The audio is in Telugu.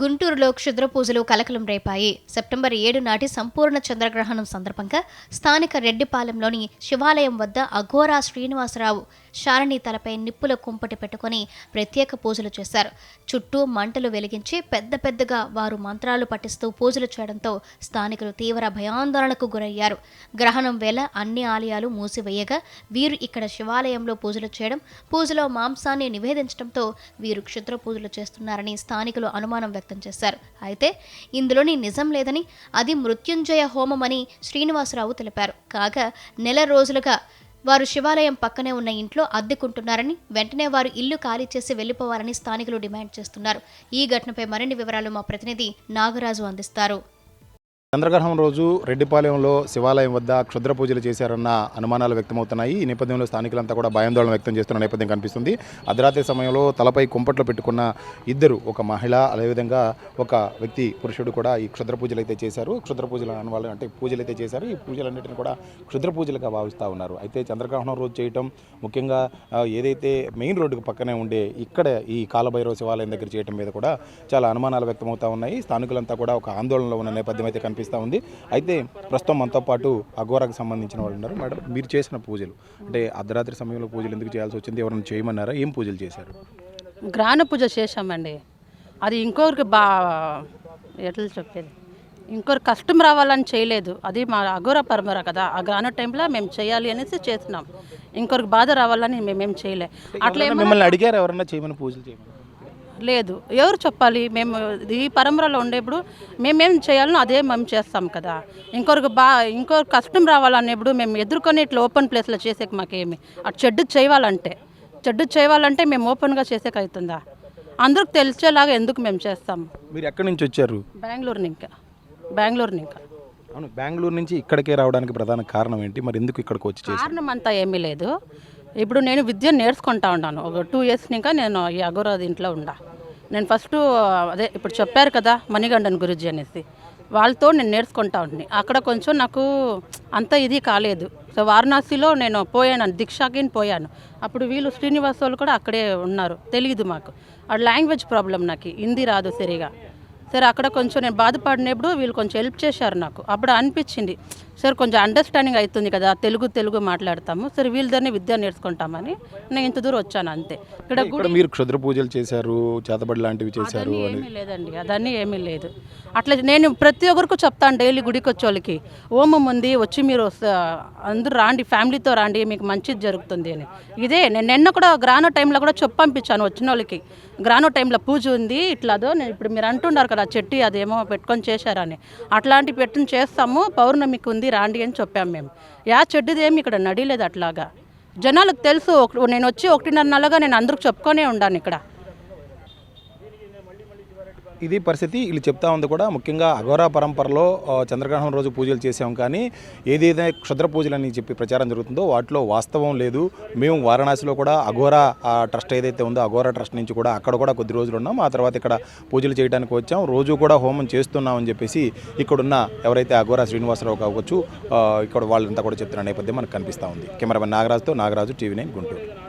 గుంటూరులో క్షుద్ర పూజలు కలకలం రేపాయి. సెప్టెంబర్ ఏడు నాటి సంపూర్ణ చంద్రగ్రహణం సందర్భంగా స్థానిక రెడ్డిపాలెంలోని శివాలయం వద్ద అఘోరా శ్రీనివాసరావు శారణి తలపై నిప్పుల కుంపటి పెట్టుకొని ప్రత్యేక పూజలు చేశారు. చుట్టూ మంటలు వెలిగించి పెద్ద పెద్దగా వారు మంత్రాలు పఠిస్తూ పూజలు చేయడంతో స్థానికులు తీవ్ర భయాందోళనకు గురయ్యారు. గ్రహణం వేళ అన్ని ఆలయాలు మూసివేయగా వీరు ఇక్కడ శివాలయంలో పూజలు చేయడం పూజలో మాంసాన్ని నివేదించడంతో వీరు క్షుద్ర పూజలు చేస్తున్నారని స్థానికులు అనుమానం వ్యక్తం చేశారు. అయితే ఇందులోని నిజం లేదని అది మృత్యుంజయ హోమమని శ్రీనివాసరావు తెలిపారు. కాగా నెల రోజులుగా వారు శివాలయం పక్కనే ఉన్న ఇంట్లో అద్దెకుంటున్నారని వెంటనే వారు ఇల్లు ఖాళీ చేసి వెళ్ళిపోవాలని స్థానికులు డిమాండ్ చేస్తున్నారు. ఈ ఘటనపై మరిన్ని వివరాలు మా ప్రతినిధి నాగరాజు అందిస్తారు. చంద్రగ్రహణం రోజు రెడ్డిపాలెంలో శివాలయం వద్ద క్షుద్ర పూజలు చేశారన్న అనుమానాలు వ్యక్తమవుతున్నాయి. ఈ నేపథ్యంలో స్థానికులంతా కూడా భయాందోళన వ్యక్తం చేస్తున్న నేపథ్యం కనిపిస్తుంది. అర్ధరాత్రి సమయంలో తలపై కుంపట్లు పెట్టుకున్న ఇద్దరు ఒక మహిళ అదేవిధంగా ఒక వ్యక్తి పురుషుడు కూడా ఈ క్షుద్ర పూజలు అయితే చేశారు. క్షుద్ర పూజలు అనవాళ్ళు అంటే పూజలు అయితే చేశారు. ఈ పూజలన్నింటినీ కూడా క్షుద్ర పూజలుగా భావిస్తూ ఉన్నారు. అయితే చంద్రగ్రహణం రోజు చేయటం ముఖ్యంగా ఏదైతే మెయిన్ రోడ్డుకు పక్కనే ఉండే ఇక్కడ ఈ కాలభైరవ శివాలయం దగ్గర చేయటం మీద కూడా చాలా అనుమానాలు వ్యక్తమవుతా ఉన్నాయి. స్థానికులంతా కూడా ఒక ఆందోళనలో ఉన్న నేపథ్యం అయితే కనిపిస్తూ ఉంది. అయితే ప్రస్తుతం మనతో పాటు అఘోరాకు సంబంధించిన వాళ్ళు ఉన్నారు. మేడం మీరు చేసిన పూజలు అంటే అర్ధరాత్రి సమయంలో పూజలు ఎందుకు చేయాల్సి వచ్చింది? ఎవరైనా చేయమన్నారా? ఏం పూజలు చేశారు? గ్రాన పూజ చేశామండి. అది ఇంకొకరికి బా ఎట్లా చెప్పేది? ఇంకొకరు కష్టం రావాలని చేయలేదు. అది మా అఘోర పరమర కదా. ఆ గ్రాన టైంలో మేము చేయాలి అనేసి చేసినాం ఇంకొకరికి బాధ రావాలని మేమేం చేయలే. అట్లా మిమ్మల్ని అడిగారు? ఎవరన్నా చేయమని పూజలు చేయమని? లేదు. ఎవరు చెప్పాలి? మేము ఈ పరంపరలో ఉండేప్పుడు మేమేం చేయాలనో అదే మేము చేస్తాం కదా. ఇంకొకరికి బా ఇంకొకరు కష్టం రావాలనేప్పుడు మేము ఎదుర్కొని ఇట్లా ఓపెన్ ప్లేస్లో చేసేకి మాకేమి. అటు చెడ్డు చేయాలంటే చెడ్డు చేయాలంటే మేము ఓపెన్గా చేసేకి అవుతుందా అందరికి తెలిసేలాగా ఎందుకు మేము చేస్తాము మీరు ఎక్కడి నుంచి వచ్చారు? బెంగళూరుని ఇంకా. బెంగళూరుని ఇంకా. అవును బెంగళూరు నుంచి ఇక్కడికే రావడానికి ప్రధాన కారణం ఏంటి? మరి ఎందుకు ఇక్కడికి వచ్చి కారణం అంతా ఏమీ లేదు. ఇప్పుడు నేను విద్య నేర్చుకుంటా ఉన్నాను. ఒక టూ ఇయర్స్ ఇంకా నేను ఈ అగోరా దీంట్లో ఉండా. నేను ఫస్ట్ అదే ఇప్పుడు చెప్పారు కదా మణిగండన్ గురుజీ అనేసి. వాళ్ళతో నేను నేర్చుకుంటా ఉండి. అక్కడ కొంచెం నాకు అంత ఇది కాలేదు. సో వారణాసిలో నేను పోయాను దీక్షాకి పోయాను. అప్పుడు వీళ్ళు శ్రీనివాస్ వాళ్ళు కూడా అక్కడే ఉన్నారు. తెలియదు మాకు. ఆ లాంగ్వేజ్ ప్రాబ్లం నాకు. హిందీ రాదు సరిగా. సరే అక్కడ కొంచెం నేను బాధపడినప్పుడు వీళ్ళు కొంచెం హెల్ప్ చేశారు నాకు. అప్పుడు అనిపించింది సరే కొంచెం అండర్స్టాండింగ్ అవుతుంది కదా తెలుగు తెలుగు మాట్లాడతాము. సరే వీళ్ళదనే విద్య నేర్చుకుంటామని నేను ఇంత దూరం వచ్చాను అంతే. ఇక్కడ ఇక్కడ మీరు క్షుద్ర పూజలు చేశారు చేతబడి లాంటివి చేశారు ఏమీ లేదండి అదన్నీ ఏమీ లేదు. అట్లా నేను ప్రతి ఒక్కరికి చెప్తాను డైలీ గుడికి వచ్చే వాళ్ళకి ఓమం ఉంది వచ్చి మీరు అందరూ రాండి ఫ్యామిలీతో రాండి మీకు మంచిది జరుగుతుంది అని. ఇదే నేను నిన్న కూడా గ్రానో టైంలో కూడా చెప్పి పంపించాను వచ్చిన వాళ్ళకి. గ్రానో టైంలో పూజ ఉంది ఇట్లాదో నేను ఇప్పుడు మీరు అంటున్నారు కదా చెట్టి అదేమో పెట్టుకొని చేశారని. అట్లాంటివి పెట్టుని చేస్తాము పౌర్ణమికి ఉంది రాండి అని చెప్పాము మేము. యా చెడ్డిది ఏమి ఇక్కడ నడిలేదు అట్లాగా. జనాలకు తెలుసు నేను వచ్చి ఒకటిన్నర నెలగా నేను అందరికి చెప్పుకొనే ఉండాను ఇక్కడ. ఇది పరిస్థితి. వీళ్ళు చెప్తా ఉంది కూడా ముఖ్యంగా అఘోరా పరంపరలో చంద్రగ్రహణం రోజు పూజలు చేసాం కానీ ఏదైతే క్షుద్ర పూజలు అని చెప్పి ప్రచారం జరుగుతుందో వాటిలో వాస్తవం లేదు. మేము వారణాసిలో కూడా అఘోరా ట్రస్ట్ ఏదైతే ఉందో అఘోరా ట్రస్ట్ నుంచి కూడా అక్కడ కూడా కొద్ది రోజులు ఉన్నాం. ఆ తర్వాత ఇక్కడ పూజలు చేయడానికి వచ్చాం. రోజు కూడా హోమం చేస్తున్నామని చెప్పేసి ఇక్కడున్న ఎవరైతే అఘోరా శ్రీనివాసరావు కావచ్చు ఇక్కడ వాళ్ళంతా కూడా చెప్తున్న నేపథ్యం మనకు కనిపిస్తూ ఉంది. కెమెరామెన్ నాగరాజుతో నాగరాజు టీవీ నైన్ గుంటూరు.